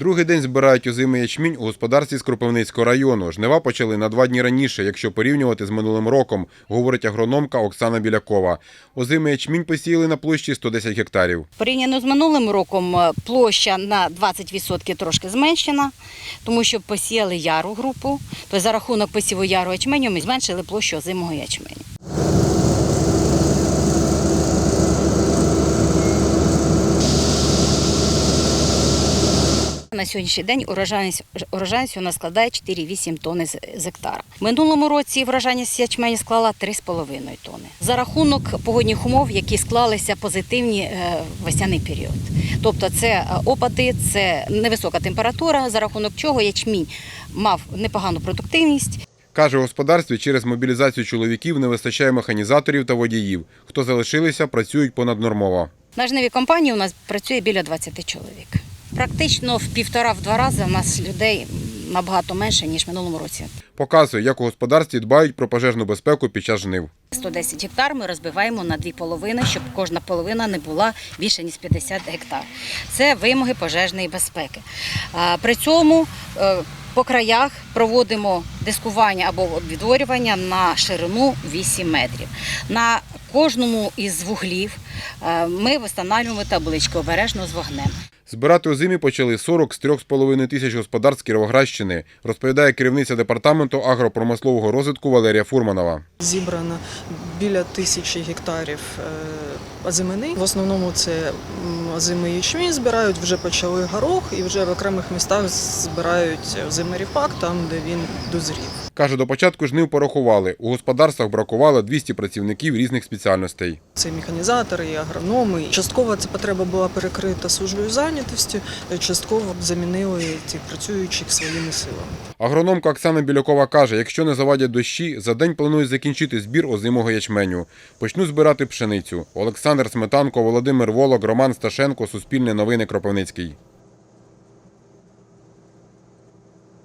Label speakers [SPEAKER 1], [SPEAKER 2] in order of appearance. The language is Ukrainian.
[SPEAKER 1] Другий день збирають озимий ячмінь у господарстві з Кропивницького району. Жнива почали на два дні раніше, якщо порівнювати з минулим роком, говорить агрономка Оксана Білякова. Озимий ячмінь посіяли на площі 110 гектарів.
[SPEAKER 2] Порівняно з минулим роком е, площа на 20% трошки зменшена, тому що посіяли яру групу. Тобто за рахунок посіву яру ячменю ми зменшили площу озимого ячменю. На сьогоднішній день урожайність, урожайність у нас складає 4,8 тонни з з гектара. В минулому році врожайність ячменю склала 3,5 тонни. За рахунок погодних умов, які склалися позитивні е, в весняний період. Тобто це е, опади, це невисока температура, за рахунок чого ячмінь мав непогану продуктивність.
[SPEAKER 1] Каже, у господарстві через мобілізацію чоловіків не вистачає механізаторів та водіїв. Хто залишилися, працюють понаднормово.
[SPEAKER 2] На жнивій компанії у нас працює біля 20 чоловік. Практично в півтора-в два рази у нас людей набагато менше, ніж в минулому році.
[SPEAKER 1] Показує, як у господарстві дбають про пожежну безпеку під час жнив.
[SPEAKER 2] 110 гектар ми розбиваємо на дві половини, щоб кожна половина не була більше ніж 50 гектар. Це вимоги пожежної безпеки. При цьому е, по краях проводимо дискування або відворювання на ширину 8 метрів. На кожному із вуглів е, ми встановлюємо табличку обережно з вогнем.
[SPEAKER 1] Збирати у зимі почали 40 з 3,5 тисяч господарств Кіровоградщини, розповідає керівниця департаменту агропромислового розвитку Валерія Фурманова.
[SPEAKER 3] Зібрано біля тисячі гектарів е, озимини. В основному це м, озимий ячмінь збирають, вже почали горох і вже в окремих містах збирають озимий ріпак, там де він дозрів.
[SPEAKER 1] Каже, до початку жнив порахували. У господарствах бракувало 200 працівників різних спеціальностей.
[SPEAKER 3] Це механізатори, і агрономи. Частково ця потреба була перекрита службою зайнятості, частково замінили цих працюючих своїми силами.
[SPEAKER 1] Агрономка Оксана Білякова каже, якщо не завадять дощі, за день планують закінчити збір озимого ячменю. Почнуть збирати пшеницю. Олександр Сметанко, Володимир Волок, Роман Сташенко, Суспільне новини Кропивницький.